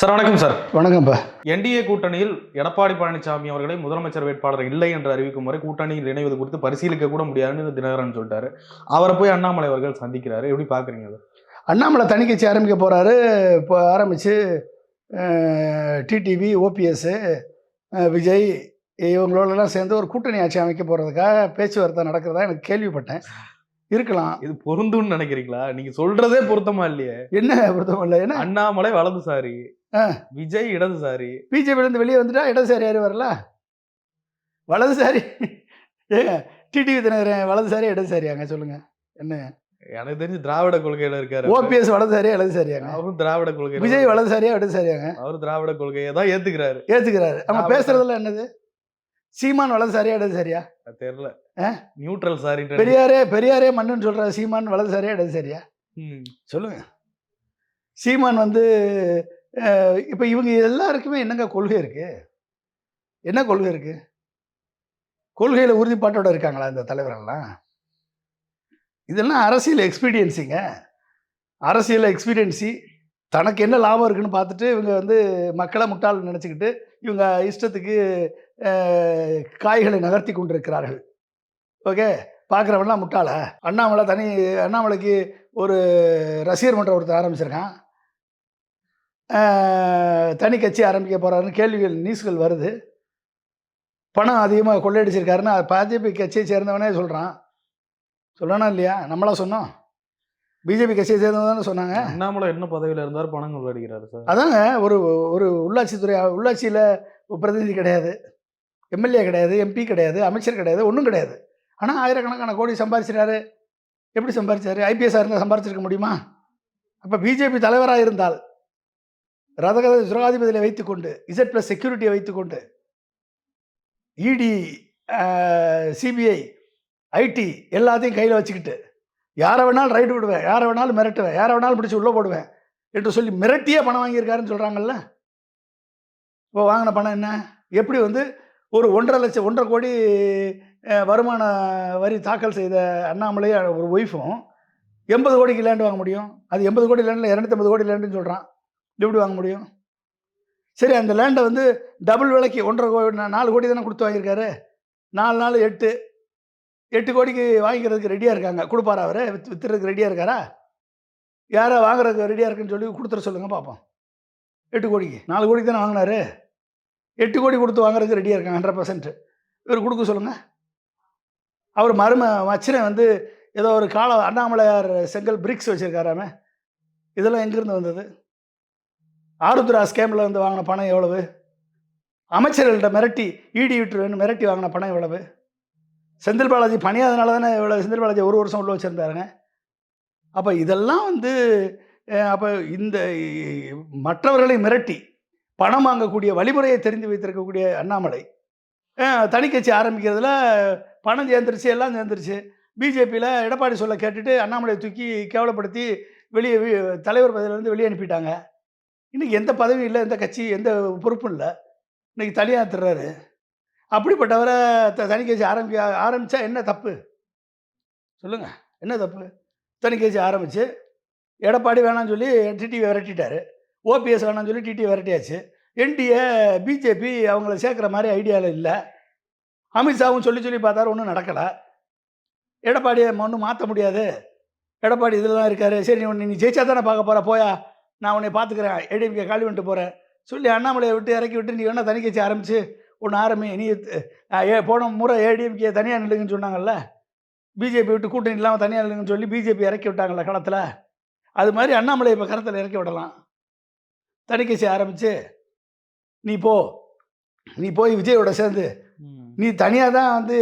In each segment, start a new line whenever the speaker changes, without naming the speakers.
Sir வணக்கம் sir.
வணக்கம்ப்பா
NDA கூட்டணியில் எடப்பாடி பழனிசாமி அவர்களை முதலமைச்சர் வேட்பாளர் இல்லை என்று அறிவிக்கும் வரை கூட்டணியில் இணைவது குறித்து பரிசீலிக்க கூட முடியாதுன்னு தினகரன் சொல்லிட்டாரு. அவரை போய் அண்ணாமலை அவர்கள் சந்திக்கிறாரு. எப்படி பாக்குறீங்க அதை?
அண்ணாமலை தனி கட்சி ஆரம்பிக்க போகிறாரு இப்போ ஆரம்பித்து டிடிவி ஓபிஎஸ்ஸு விஜய் இவங்களோடலாம் சேர்ந்து ஒரு கூட்டணி ஆட்சி அமைக்க போகிறதுக்காக பேச்சுவார்த்தை நடக்கிறதா எனக்கு கேள்விப்பட்டேன். இருக்கலாம்.
இது பொருந்தும்னு நினைக்கிறீங்களா? நீங்க சொல்றதே பொருத்தமா இல்லையே.
என்ன பொருத்தம் இல்லை? ஏன்னா
அண்ணாமலை வலதுசாரி. விஜய் இடதுசாரி.
பிஜேபியிலேருந்து வெளியே வந்துட்டா இடதுசாரி யாரும் வரல? வலதுசாரி. ஏங்க டிடிவி தினகரன் வலதுசாரி இடதுசாரியாங்க? சொல்லுங்கள் என்ன?
எனக்கு தெரிஞ்சு திராவிட கொள்கையில இருக்காரு
ஓபிஎஸ் வலதுசாரியா இடதுசாரியாங்க?
அவரும் திராவிட கொள்கை
விஜய் வலதுசாரியா இடதுசாரியாங்க?
அவரும் திராவிட கொள்கையை தான் ஏத்துக்கிறாரு.
அவங்க
நான்
பேசுறதுல என்னது? சீமான் வலதுசாரியா இடதுசாரியா?
தெரியல? நியூட்ரல் சாரி
பெரியாரே பெரியாரே மண்ணுன்னு சொல்ற சீமான் வலதுசாரியா இடதுசாரியா?
ம்.
சொல்லுங்க. சீமான் வந்து இப்போ இவங்க எல்லாருக்குமே என்னங்க கொள்கை இருக்கு? என்ன கொள்கை இருக்கு? கொள்கையில் உறுதிப்பாட்டோட இருக்காங்களா இந்த தலைவரெல்லாம் இதெல்லாம் அரசியல் எக்ஸ்பீரியன்ஸிங்க அரசியல் எக்ஸ்பீரியன்ஸி தனக்கு என்ன லாபம் இருக்குன்னு பார்த்துட்டு இவங்க வந்து மக்களை முட்டாள் நினச்சிக்கிட்டு இவங்க இஷ்டத்துக்கு காய்களை நகர்த்தி கொண்டிருக்கிறார்கள். ஓகே? பார்க்குறவன்லாம் முட்டாள? அண்ணாமலை தனி அண்ணாமலைக்கு ஒரு ரசிகர் மன்றம் ஒருத்தர் ஆரம்பிச்சிருக்கான். தனி கட்சி ஆரம்பிக்க போகிறாருன்னு கேள்விகள் நியூஸ்கள் வருது. பணம் அதிகமாக கொள்ளையடிச்சிருக்காருன்னு பாஜக கட்சியை சேர்ந்தவனே சொல்கிறான் சொல்லணும் இல்லையா? நம்மளா சொன்னோம். பிஜேபி கட்சியை சேர்ந்தவங்க சொன்னாங்க.
அண்ணாமலை என்ன பதவியில இருந்தார்? பணம் கொள்ளடிக்கிறாரு சார்.
அதாங்க ஒரு ஒரு உள்ளாட்சித்துறை உள்ளாட்சியில் பிரதிநிதி கிடையாது. எம்எல்ஏ கிடையாது எம்பி கிடையாது அமைச்சர் கிடையாது ஒன்றும் கிடையாது. ஆனால் ஆயிரக்கணக்கான கோடி சம்பாதிச்சிட்டாரு எப்படி சம்பாதிச்சாரு ஐபிஎஸ்ஆர் இருந்தால் சம்பாதிச்சிருக்க முடியுமா? அப்போ பிஜேபி தலைவராக இருந்தால் ரதகத சுரகாதிபதியை வைத்துக்கொண்டு இசட் ப்ளஸ் செக்யூரிட்டியை வைத்துக்கொண்டு இடி சிபிஐ ஐடி எல்லாத்தையும் கையில் வச்சுக்கிட்டு யாரை வேணாலும் ரைடு விடுவேன் யாரை வேணாலும் மிரட்டுவேன் யாரை வேணாலும் பிடிச்சி உள்ளே போடுவேன் என்று சொல்லி மிரட்டியே பணம் வாங்கியிருக்காருன்னு சொல்கிறாங்கல்ல இப்போ வாங்கின பணம் என்ன? எப்படி வந்து ஒரு ஒன்றரை லட்சம் ஒன்றரை கோடி வருமான வரி தாக்கல் செய்த அண்ணாமலை ஒரு ஒய்ஃபும் எண்பது கோடிக்கு லேண்டு வாங்க முடியும். அது எண்பது கோடி லேண்டில் இரநூத்தம்பது கோடி லேண்டுன்னு சொல்கிறான் எப்படி வாங்க முடியும்? சரி அந்த லேண்டை வந்து டபுள் விலைக்கு ஒன்றரை கோடி நாலு கோடி தானே கொடுத்து வாங்கியிருக்காரு. நாலு நாலு எட்டு. எட்டு கோடிக்கு வாங்கிக்கிறதுக்கு ரெடியாக இருக்காங்க. கொடுப்பாரா அவர்? வித் வித்துறதுக்கு ரெடியாக இருக்காரா? யாரை வாங்குறதுக்கு ரெடியாக இருக்குன்னு சொல்லி கொடுத்துட சொல்லுங்கள் பார்ப்போம். எட்டு கோடிக்கு. நாலு கோடிக்கு தானே வாங்கினாரு? எட்டு கோடி கொடுத்து வாங்குறதுக்கு ரெடியாக இருக்காங்க ஹண்ட்ரட் பர்சன்ட் இவர் கொடுக்க சொல்லுங்கள் அவர் மரும மச்சினை வந்து ஏதோ ஒரு கால அண்ணாமலையார் செங்கல் பிரிக்ஸ் வச்சுருக்காராமே. இதெல்லாம் எங்கேருந்து வந்தது? ஆருத்ரா ஸ்கேமில் இருந்து வாங்கின பணம் எவ்வளவு? அமைச்சர்கள்ட்ட மிரட்டி ஈடி விட்டுருவேன்னு மிரட்டி வாங்கின பணம் எவ்வளவு? செந்தில் பாலாஜி பணியாதனால தானே இவ்வளோ செந்தில் பாலாஜி ஒரு வருஷம் உள்ள வச்சுருந்தாருங்க. அப்போ இதெல்லாம் வந்து அப்போ இந்த மற்றவர்களை மிரட்டி பணம் வாங்கக்கூடிய வழிமுறையை தெரிந்து வைத்திருக்கக்கூடிய அண்ணாமலை தனிக்கட்சி தனி கட்சி ஆரம்பிக்கிறதுல பணம் சேர்ந்துருச்சு எல்லாம் சேர்ந்துருச்சு. பிஜேபியில் எடப்பாடி சொல்ல கேட்டுட்டு அண்ணாமலையை தூக்கி கேவலப்படுத்தி வெளியே தலைவர் பதவியிலேருந்து வெளியே அனுப்பிட்டாங்க. இன்றைக்கி எந்த பதவியும் இல்லை எந்த கட்சி எந்த பொறுப்பும் இல்லை. இன்னைக்கு தனியாக அப்படிப்பட்டவரை த தனி கட்சி ஆரம்பி ஆரம்பித்தா என்ன தப்பு? சொல்லுங்கள் என்ன தப்பு? தனி கட்சி ஆரம்பித்து எடப்பாடி வேணாம்னு சொல்லி டிடிவி விரட்டிட்டார். ஓபிஎஸ் வேணாம்னு சொல்லி டிடி விரட்டியாச்சு. என்டிஏ பிஜேபி அவங்கள சேர்க்குற மாதிரி ஐடியாவில் இல்லை. அமித்ஷாவும் சொல்லி சொல்லி பார்த்தாரு ஒன்றும் நடக்கலை. எடப்பாடியை ஒன்றும் மாற்ற முடியாது. எடப்பாடி இதில் தான் இருக்காரு. சரி நீ நீ ஜெயிச்சா தானே பார்க்க போகிற போயா? நான் உன்னை பார்த்துக்கிறேன். ஏடிஎம்கே காலி பண்ணிட்டு போகிறேன் சொல்லி அண்ணாமலையை விட்டு இறக்கி விட்டு நீ வேணா தனி கட்சி ஆரம்பித்து ஒன்று ஆரம்பி நீ ஏ போன முறை ஏடிஎம்கே தனியாக நில்லுங்கன்னு சொன்னாங்கல்ல? பிஜேபி விட்டு கூட்டணி இல்லாமல் தனியாக நில்லுங்கன்னு சொல்லி பிஜேபி இறக்கி விட்டாங்கல்ல களத்தில்? அது மாதிரி அண்ணாமலை இப்போ கரத்தில் இறக்கி விடலாம். தனி கட்சி ஆரம்பித்து நீ போ. நீ போய் விஜயோட சேர்ந்து. நீ தனியாக தான் வந்து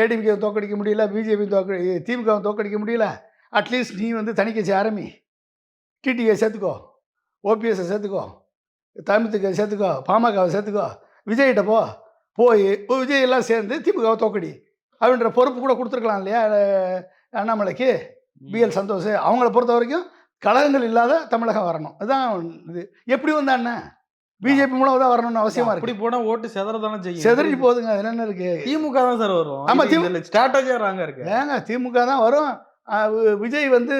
ஏடிஎம்கே தோக்கடிக்க முடியல பிஜேபி தோக்கடி திமுகவை தோக்கடிக்க முடியல. அட்லீஸ்ட் நீ வந்து தனி கட்சி ஆரம்பி. டிடிவியை சேர்த்துக்கோ ஓபிஎஸ்ஸை சேர்த்துக்கோ தமிழ்த்துக்கு சேர்த்துக்கோ பாமகவை சேர்த்துக்கோ விஜய்கிட்ட போ போய் விஜய் எல்லாம் சேர்ந்து திமுகவை தோக்கடி அப்படின்ற பொறுப்பு கூட கொடுத்துருக்கலாம் இல்லையா அண்ணாமலைக்கு? பிஎல் சந்தோஷ் அவங்கள பொறுத்த வரைக்கும் கழகங்கள் இல்லாத தமிழகம் வரணும். அதுதான் இது. எப்படி வந்தா என்ன பிஜேபி மூலம் தான் வரணும்னு அவசியமா இருக்கு.
போனா ஓட்டு செதறதானே செய்யும்.
செதறி போகுதுங்க அதுல என்ன இருக்கு?
திமுக தான் சார் வரும்.
ஆமா,
இது
திமு-
இதுல ஸ்ட்ராட்டஜியா ராங்க இருக்கு.
ஏங்க திமுக தான் வரும். விஜய் வந்து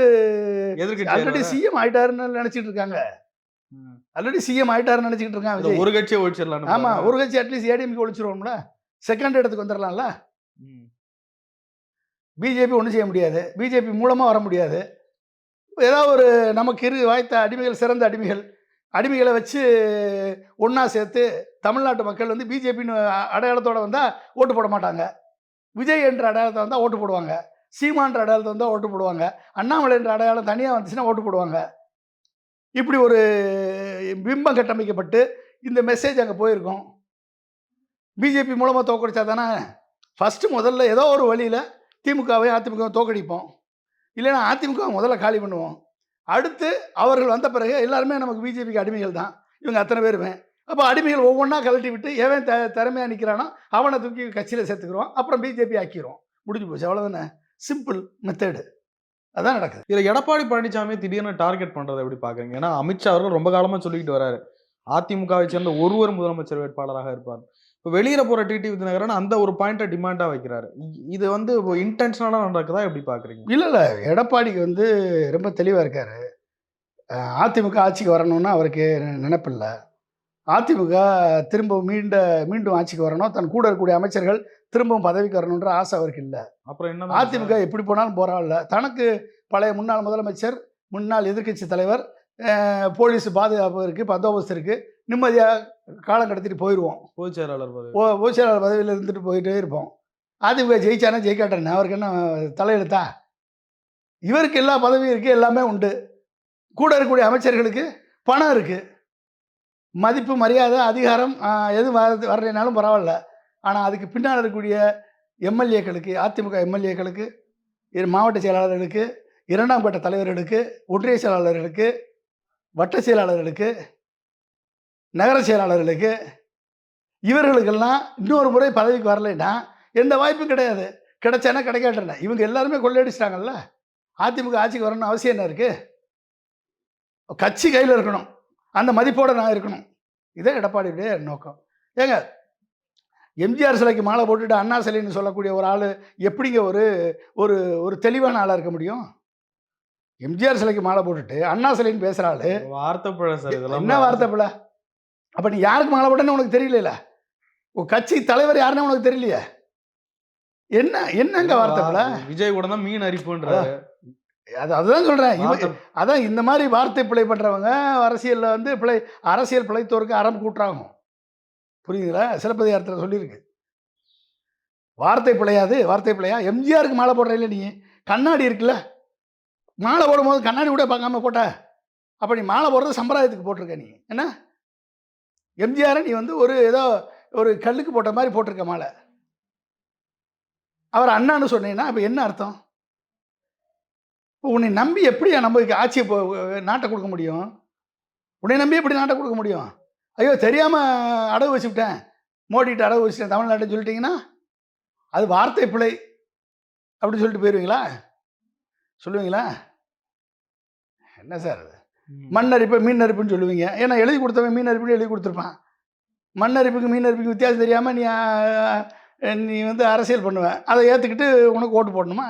ஆல்ரெடி சிஎம் ஆயிட்டாருன்னு நினைச்சிட்டு இருக்காங்க. ஆல்ரெடி சிஎம் ஆயிட்டாருன்னு நினைச்சிட்டு இருக்கான்
இந்த
விஜய்.
ஒரு கட்சியை ஒழிச்சிடலாம்
ஆமா ஒரு கட்சி அட்லீஸ்ட் ஏடிஎம்கே ஒழிச்சிருவோம்ல. செகண்ட் இடத்துக்கு வந்துடலாம்ல பிஜேபி ஒன்றும் செய்ய முடியாது. பிஜேபி மூலமாக வர முடியாது. ஏதாவது ஒரு நமக்கு இரு வாய்த்த அடிமைகள் சிறந்த அடிமைகள் அடிமைகளை வச்சு ஒன்றா சேர்த்து தமிழ்நாட்டு மக்கள் வந்து பிஜேபின்னு அடையாளத்தோடு வந்தால் ஓட்டு போட மாட்டாங்க. விஜய் என்ற அடையாளத்தை வந்தால் ஓட்டு போடுவாங்க. சீமான்ற அடையாளத்தை வந்தால் ஓட்டு போடுவாங்க. அண்ணாமலைன்ற அடையாளம் தனியாக வந்துச்சுன்னா ஓட்டு போடுவாங்க. இப்படி ஒரு பிம்பம் கட்டமைக்கப்பட்டு இந்த மெசேஜ் அங்கே போயிருக்கோம். பிஜேபி மூலமாக தோக்கடிச்சா தானே? ஃபஸ்ட்டு முதல்ல ஏதோ ஒரு வழியில் திமுகவை அதிமுகவை தோக்கடிப்போம். இல்லைன்னா அதிமுக முதல்ல காலி பண்ணுவோம். அடுத்து அவர்கள் வந்த பிறகு எல்லாருமே நமக்கு பிஜேபிக்கு அடிமைகள் தான். இவங்க அத்தனை பேருமே. அப்போ அடிமைகள் ஒவ்வொன்றா கழட்டி விட்டு எவன் த திறமையாக நிற்கிறானோ அவனை தூக்கி கட்சியில் சேர்த்துக்கிறோம். அப்புறம் பிஜேபி ஆக்கிடுவோம் முடிஞ்சு போச்சு. அவ்வளோதானே சிம்பிள் மெத்தேடு அதான் நடக்குது.
இதில் எடப்பாடி பழனிசாமி திடீர்னு டார்கெட் பண்ணுறதை எப்படி பார்க்குறீங்க ஏன்னா அமித்ஷா அவர்கள் ரொம்ப காலமாக சொல்லிக்கிட்டு வராரு. அதிமுகவை சேர்ந்த ஒருவர் முதலமைச்சர் வேட்பாளராக இருப்பார். இப்போ வெளியில போற டிடி விதிநகரன் அந்த ஒரு பாயிண்ட்டை டிமாண்டாக வைக்கிறாரு. இது வந்து இப்போ இன்டென்ஷனலாக நடக்குதா எப்படி பார்க்குறீங்க
இல்லை இல்லை. எடப்பாடிக்கு வந்து ரொம்ப தெளிவாக இருக்கார். அதிமுக ஆட்சிக்கு வரணும்னு அவருக்கு நினப்பில்லை நினைப்பில்லை. அதிமுக திரும்ப மீண்ட மீண்டும் ஆட்சிக்கு வரணும். தன் கூட இருக்கக்கூடிய அமைச்சர்கள் திரும்பவும் பதவிக்கு வரணுன்ற ஆசை அவருக்கு இல்லை.
அப்புறம் என்ன
அதிமுக எப்படி போனாலும் போராடல தனக்கு பழைய முன்னாள் முதலமைச்சர் முன்னாள் எதிர்க்கட்சி தலைவர் போலீஸ் பாதுகாப்பு இருக்குது பந்தோபஸ்து இருக்குது நிம்மதியாக காலம் கடத்திட்டு போயிடுவோம்
பொதுச் செயலாளர் பதவி.
ஓ பொதுச்செயலாளர் பதவியில் இருந்துட்டு போயிட்டே இருப்போம். அதிமுக ஜெயிச்சானா ஜெயிக்காட்டேன்னு அவருக்கு என்ன தலையெழுத்தா? இவருக்கு எல்லா பதவியும் இருக்குது எல்லாமே உண்டு. கூட இருக்கக்கூடிய அமைச்சர்களுக்கு பணம் இருக்குது மதிப்பு மரியாதை அதிகாரம் எது வர வரலைனாலும் பரவாயில்ல. ஆனால் அதுக்கு பின்னால் இருக்கக்கூடிய எம்எல்ஏக்களுக்கு அதிமுக எம்எல்ஏக்களுக்கு மாவட்ட செயலாளர்களுக்கு இரண்டாம் கட்ட தலைவர்களுக்கு ஒன்றிய செயலாளர்களுக்கு வட்ட செயலாளர்களுக்கு நகர செயலாளர்களுக்கு இவர்களுக்கெல்லாம் இன்னொரு முறை பதவிக்கு வரலைன்னா எந்த வாய்ப்பும் கிடையாது. கிடைச்சானா கிடைக்காட்டுன இவங்க எல்லாருமே கொள்ளையடிச்சிட்டாங்கல்ல. அதிமுக ஆட்சிக்கு வரணும்னு அவசியம் என்ன இருக்குது கட்சி கையில் இருக்கணும். அந்த மதிப்போட நான் இருக்கணும். இதே எடப்பாடியுடைய நோக்கம். ஏங்க எம்ஜிஆர் சிலைக்கு மாலை போட்டுட்டு அண்ணா சிலைன்னு சொல்லக்கூடிய ஒரு ஆள் எப்படிங்க ஒரு ஒரு ஒரு தெளிவான ஆளாக இருக்க முடியும்? எம்ஜிஆர் சிலைக்கு மாலை போட்டுட்டு அண்ணா சிலைன்னு பேசுகிற ஆள்
வார்த்தை பிழை சார் இதெல்லாம்
என்ன வார்த்தை அப்போ நீ யாருக்கு மாலை போட்டேன்னு உனக்கு தெரியல உன் கட்சி தலைவர் யாருன்னு உனக்கு தெரியலையே? என்ன என்னங்க வார்த்தை பிள்ளை
விஜய் கூட தான் மீன் அரிப்புன்றாரு.
அது அதுதான் சொல்கிறேன் அதான் இந்த மாதிரி வார்த்தை பிழை பண்ணுறவங்க அரசியலில் வந்து பிழை அரசியல் பிழைத்தோருக்கு அறம் கூட்டாகும் புரியுதுங்களா? சிலப்பதிகாரத்தில் சொல்லியிருக்கு. வார்த்தை பிழையாது வார்த்தை பிழையா? எம்ஜிஆருக்கு மாலை போடுற இல்லை நீ? கண்ணாடி இருக்குல்ல? மாலை போடும்போது கண்ணாடி கூட பார்க்காம போட்ட? அப்போ நீ மாலை போடுறது சம்பிரதாயத்துக்கு போட்டிருக்க நீ. என்ன? எம்ஜிஆரை நீ வந்து ஒரு ஏதோ ஒரு கல்லுக்கு போட்ட மாதிரி போட்டிருக்க மாலை. அவர் அண்ணான்னு சொன்னீங்கன்னா அப்போ என்ன அர்த்தம்? உன்னை நம்பி எப்படி நம்ம ஆட்சியை நாட்டை கொடுக்க முடியும்? உன்னை நம்பி எப்படி நாட்டை கொடுக்க முடியும்? ஐயோ தெரியாமல் அடகு வச்சுவிட்டேன். மோடிட்டு அடகு வச்சுட்டேன் தமிழ்நாட்டை சொல்லிட்டீங்கன்னா அது வார்த்தை பிழை அப்படி சொல்லிட்டு போயிடுவீங்களா சொல்லுவீங்களா? என்ன சார் அது?
ம்.
மண் அரிப்பு மீன் அரிப்புன்னு சொல்லுவீங்க. ஏன்னா எழுதி கொடுத்தவன் மீன் அரிப்புன்னு எழுதி கொடுத்துருப்பான். மண் அரிப்புக்கு மீன் அரிப்புக்கு வித்தியாசம் தெரியாமல் நீ நீ வந்து அரசியல் பண்ணுவேன் அதை ஏற்றுக்கிட்டு உனக்கு ஓட்டு போடணுமா?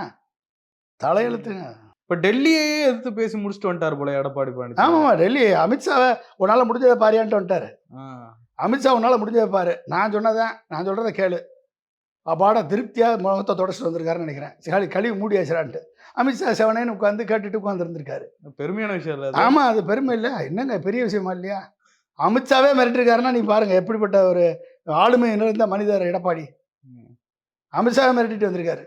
தலையெழுத்துங்க.
இப்ப டெல்லியே எதிர்த்து பேசி முடிச்சுட்டு வந்துட்டார் போல எடப்பாடி பழனிசாமி.
ஆமாம்மா டெல்லி அமித்ஷாவை உன்னால் முடிஞ்சதை பாரியான்ட்டு வந்துட்டாரு. அமித்ஷா உன்னால் முடிஞ்சதை பாரு. நான் சொன்னதான் நான் சொல்கிறத கேளு. அப்பாடா திருப்தியாக முகத்தை தொடச்சிட்டு வந்திருக்காருன்னு நினைக்கிறேன். களி கழிவு மூடி வச்சிடான்ட்டு அமித்ஷா செவனேன்னு உட்காந்து கேட்டுட்டு உட்காந்துருந்துருக்காரு
பெருமையான விஷயம் இல்ல?
ஆமாம் அது பெருமை இல்லை. என்னங்க பெரிய விஷயமா இல்லையா? அமித்ஷாவே மிரட்டிருக்காருன்னா நீ பாருங்க எப்படிப்பட்ட ஒரு ஆளுமை நிறைந்த மனிதர் எடப்பாடி. அமித்ஷாவை மிரட்டிட்டு வந்திருக்காரு.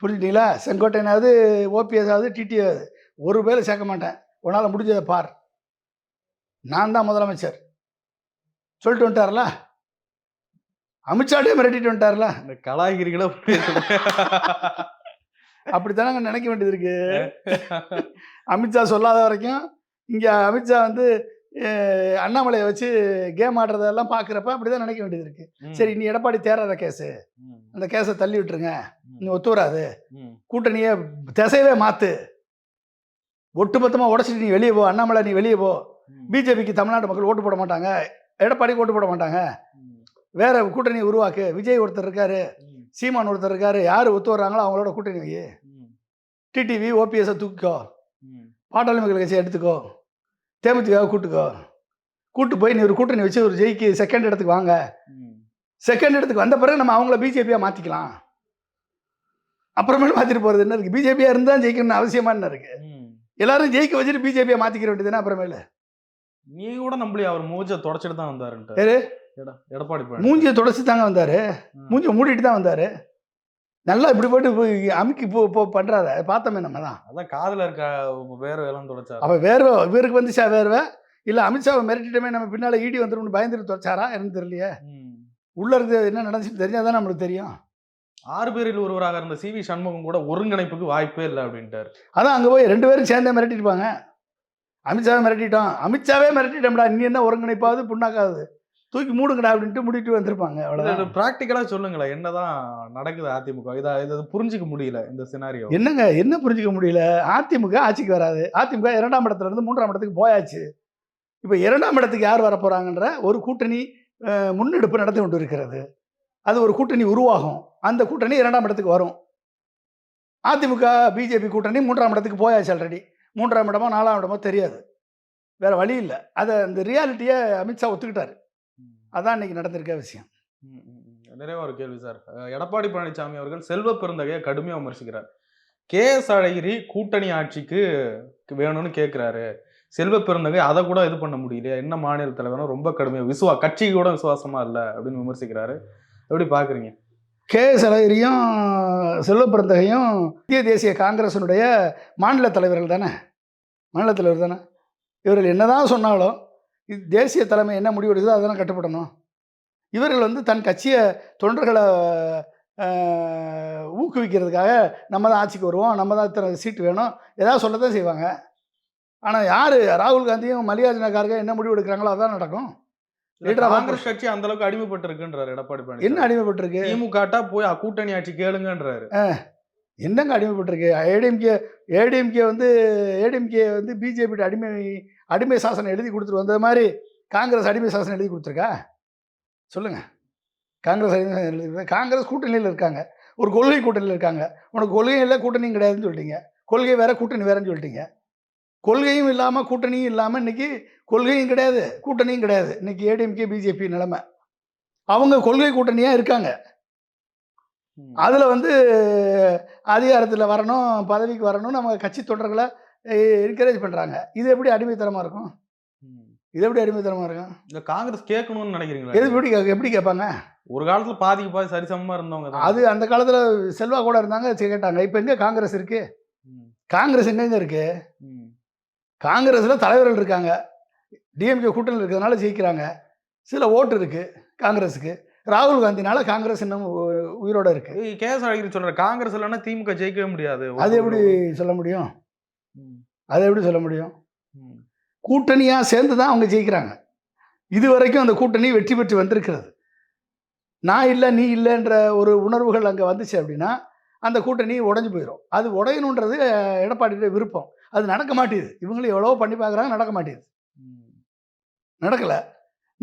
புரிஞ்சுட்டீங்களா செங்கோட்டையனாவது ஓபிஎஸ் ஆகுது டிடிஆவது ஒரு பேரை சேர்க்க மாட்டேன். உன்னால் முடிஞ்சதை பார். நான் தான் முதலமைச்சர். சொல்லிட்டு வந்துட்டார்ல? அமித்ஷாட்டே மிரட்டிட்டு வந்துட்டார்ல?
இந்த கலாகிரிகளை
அப்படித்தானங்க நினைக்க வேண்டியது இருக்கு. அமித்ஷா சொல்லாத வரைக்கும் இங்கே அமித்ஷா வந்து அண்ணாமலையை வச்சு கேம் ஆடுறதெல்லாம் பார்க்குறப்ப அப்படி தான் நினைக்க வேண்டியது இருக்கு சரி நீ எடப்பாடி தேராத கேஸு. அந்த கேஸை தள்ளி விட்டுருங்க. நீ ஒத்து வராது
ம்.
கூட்டணியை திசையவே மாற்று ஒட்டுமொத்தமாக உடச்சிட்டு நீ வெளியே போ அண்ணாமலை நீ வெளியே போ. பிஜேபிக்கு தமிழ்நாட்டு மக்கள் ஓட்டு போட மாட்டாங்க எடப்பாடிக்கு ஓட்டு போட மாட்டாங்க. வேற கூட்டணி உருவாக்கு விஜய் ஒருத்தர் இருக்காரு. சீமான் ஒருத்தர் இருக்காரு யார் ஒத்து வர்றாங்களோ அவங்களோட கூட்டணி வை. டிடிவி ஓபிஎஸ்ஸை தூக்கிக்கோ. பாட்டாளி மக்கள் கட்சியை எடுத்துக்கோ தேமுதிக கூட்டுக்கோ. கூட்டு போய் நீ ஒரு கூட்டணி வச்சு ஒரு ஜெயிக்கு செகண்ட் இடத்துக்கு வாங்க. செகண்ட் இடத்துக்கு வந்த பிறகு நம்ம அவங்கள பிஜேபியாக மாற்றிக்கலாம் அப்புறமேல மாற்றிட்டு போகிறது என்ன இருக்குது பிஜேபியாக இருந்தால் ஜெயிக்கணும்னு அவசியமா என்ன இருக்குது. எல்லாரும் ஜெயிக்க வச்சுட்டு பிஜேபியை மாற்றிக்கிற வேண்டியதுன்னா அப்புறமேல?
நீ கூட நம்பலையா அவர் மூஞ்ச தொடச்சிட்டு தான் வந்தாருன்ட்டு. எடப்பாடி.
மூஞ்சியை தொடச்சி தாங்க வந்தார். மூஞ்சியை மூடிட்டு தான் வந்தார். நல்லா இப்படி போட்டு அமுக்கி போ போ பண்ணுறாரு பார்த்தோமே நம்ம தான்
அதான் காதுல இருக்க வேற எல்லாம் தொடச்சாரு?
அப்போ வேர்வை இவருக்கு வந்துச்சா வேர்வை? இல்லை அமித்ஷாவை மிரட்டிட்டமே நம்ம பின்னால் ஈடி வந்துரும்னு பயந்துட்டு தொலைச்சாரா எனக்கு தெரியலையே. உள்ள இருந்து என்ன நடந்துச்சுன்னு தெரிஞ்சால் தான் நம்மளுக்கு தெரியும்.
ஆறு பேரில் ஒருவராக இருந்த சி வி சண்முகம் கூட ஒருங்கிணைப்புக்கு வாய்ப்பே இல்லை அப்படின்ட்டாரு.
அதான் அங்கே போய் ரெண்டு பேரும் சேர்ந்தே மிரட்டிருப்பாங்க அமித்ஷாவை மிரட்டிட்டோம். அமித்ஷாவே மிரட்டிட்டோம்டா. நீ என்ன ஒருங்கிணைப்பாவது புண்ணாக்காது தூக்கி மூடுங்கடா அப்படின்ட்டு மூடிட்டு வந்திருப்பாங்க. அவ்வளோதான்
பிராக்டிக்கலா சொல்லுங்களேன். என்னதான் நடக்குது அதிமுக? இதை இதை புரிஞ்சுக்க முடியல இந்த சினாரியோ
என்னங்க? என்ன புரிஞ்சுக்க முடியல? அதிமுக ஆட்சிக்கு வராது. அதிமுக இரண்டாம் இடத்துல இருந்து மூன்றாம் இடத்துக்கு போயாச்சு. இப்போ இரண்டாம் இடத்துக்கு யார் வர ஒரு கூட்டணி முன்னெடுப்பு நடந்து கொண்டு இருக்கிறது. அது ஒரு கூட்டணி உருவாகும். அந்த கூட்டணி இரண்டாம் இடத்துக்கு வரும். அதிமுக பிஜேபி கூட்டணி மூன்றாம் இடத்துக்கு போயாச்சு ஆல்ரெடி மூன்றாம் இடமோ நாலாம் இடமோ தெரியாது. வேற வழி இல்லை. அதை அந்த ரியாலிட்டியை அமித்ஷா ஒத்துக்கிட்டாரு. அதான் இன்னைக்கு நடந்திருக்க விஷயம்.
நிறைவா ஒரு கேள்வி சார். எடப்பாடி பழனிசாமி அவர்கள் செல்வ பெருந்தகையை கடுமையா விமர்சிக்கிறார். கே எஸ் அழகிரி கூட்டணி ஆட்சிக்கு வேணும்னு கேட்கிறாரு செல்வ பெருந்தகை அதை கூட இது பண்ண முடியலையா. என்ன மாநில தலைவரும் ரொம்ப கடுமையா விசுவா கட்சிக்கு கூட விசுவாசமா இல்ல அப்படின்னு விமர்சிக்கிறாரு. எப்படி பாக்குறீங்க?
கே எஸ் அழகிரியும் செல்வப்பிரந்தகையும் இந்திய தேசிய காங்கிரசினுடைய மாநில தலைவர்கள் தானே? மாநில தலைவர் தானே? இவர்கள் என்னதான் சொன்னாலும் இது தேசிய தலைமை என்ன முடிவு எடுக்குதோ அதெல்லாம் கட்டுப்படணும். இவர்கள் வந்து தன் கட்சியை தொண்டர்களை ஊக்குவிக்கிறதுக்காக நம்ம தான் ஆட்சிக்கு வருவோம் நம்ம தான் இத்தனை சீட்டு வேணும் ஏதாவது சொல்ல தான் செய்வாங்க. ஆனால் யார்? ராகுல் காந்தியும் மல்லிகார்ஜுன கார்கே என்ன முடிவு எடுக்கிறாங்களோ அதான் நடக்கும்.
காங்கிரஸ் கட்சி அந்த அளவுக்கு அடிமைப்பட்டு இருக்குன்றாரு எடப்பாடி
என்ன அடிமைப்பட்டிருக்கு?
திமுகட்டா போய் கூட்டணி ஆட்சி கேளுங்கன்றாரு.
என்னங்க அடிமைப்பட்டிருக்கு? ஏடிஎம்கே ஏடிஎம்கே வந்து ஏடிஎம்கே வந்து பிஜேபி அடிமை அடிமை சாசனம் எழுதி கொடுத்துட்டு வந்த மாதிரி காங்கிரஸ் அடிமை சாசனம் எழுதி கொடுத்துருக்கா? சொல்லுங்க. காங்கிரஸ் அடிமை சாசனம் எழுதி காங்கிரஸ் கூட்டணியில் இருக்காங்க. ஒரு கொள்கை கூட்டணியில் இருக்காங்க. உனக்கு கொள்கையும் இல்லை கூட்டணியும் கிடையாதுன்னு சொல்லிட்டீங்க. கொள்கை வேற கூட்டணி வேறன்னு சொல்லிட்டீங்க. கொள்கையும் இல்லாமல் கூட்டணியும் இல்லாமல் இன்னைக்கு கொள்கையும் கிடையாது கூட்டணியும் கிடையாது. இன்னைக்கு ஏடிஎம்கே பிஜேபி நிலைமை. அவங்க கொள்கை கூட்டணியாக இருக்காங்க. அதில் வந்து அதிகாரத்தில் வரணும் பதவிக்கு வரணும் நம்ம கட்சி தொண்டர்களை என்கரேஜ் பண்ணுறாங்க இது எப்படி அடிமைத்தனமாக இருக்கும். இது எப்படி அடிமைத்தனமாக இருக்கும்?
இந்த காங்கிரஸ் கேட்கணும்னு
எது
நினைக்கிறீங்களா
எப்படி கே- எப்படி கேட்பாங்க?
ஒரு காலத்துல பாதிக்கு பாதி சரிசமமா இருந்தவங்க.
அது அந்த காலத்தில் செல்வா கூட இருந்தாங்க கேட்டாங்க. இப்போ எங்கே காங்கிரஸ் இருக்கு. காங்கிரஸ் எங்கெங்க இருக்கு. காங்கிரஸில் தலைவர்கள் இருக்காங்க. டிஎம்கே கூட்டணியில் இருக்கிறதுனால ஜெயிக்கிறாங்க. சில ஓட்டு இருக்கு காங்கிரஸுக்கு. ராகுல் காந்தினால காங்கிரஸ் இன்னும் உயிரோட இருக்கு.
ஏய், கே எஸ் அழகிரி சொல்ற காங்கிரஸ் இல்லைன்னா திமுக ஜெயிக்கவே முடியாது.
அது எப்படி சொல்ல முடியும். அது எப்படி சொல்ல முடியும். கூட்டணியாக சேர்ந்து தான் அவங்க ஜெயிக்கிறாங்க. இது வரைக்கும் அந்த கூட்டணி வெற்றி பெற்று வந்திருக்கிறது. நான் இல்லை நீ இல்லைன்ற ஒரு உணர்வுகள் அங்கே வந்துச்சு அப்படின்னா அந்த கூட்டணி உடஞ்சி போயிடும் அது உடையணுன்றது எடப்பாடியுடைய விருப்பம். அது நடக்க மாட்டேது. இவங்களும் எவ்வளவோ பண்ணி பார்க்குறாங்க நடக்க மாட்டேது. நடக்கலை.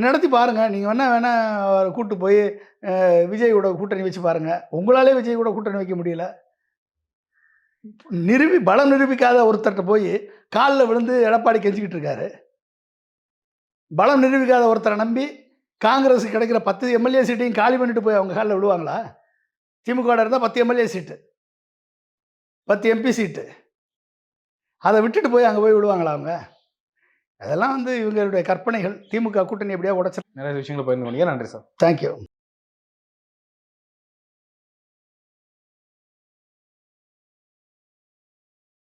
நடத்தி பாருங்கள் நீங்கள் வேணா வேணா அவரை கூட்டு போய் விஜய் கூட கூட்டணி வச்சு பாருங்கள் உங்களாலே விஜய் கூட கூட்டணி வைக்க முடியல. நிரூபி பலம் நிரூபிக்காத ஒருத்தர்கிட்ட போய் காலில் விழுந்து எடப்பாடி கெஞ்சிக்கிட்டு இருக்காரு. பலம் நிரூபிக்காத ஒருத்தரை நம்பி காங்கிரஸ் கிடைக்கிற பத்து எம்எல்ஏ சீட்டையும் காலி பண்ணிட்டு போய் அவங்க காலில் விழுவாங்களா? திமுக இருந்தால் பத்து எம்எல்ஏ சீட்டு. பத்து எம்பி சீட்டு. அதை விட்டுட்டு போய் அங்கே போய் விடுவாங்களா அவங்க? அதெல்லாம் வந்து இவங்களுடைய கற்பனைகள். திமுக கூட்டணி எப்படியா உடச்சு
நிறைய விஷயங்களை பகிர்ந்து நன்றி சார்.
தேங்க்யூ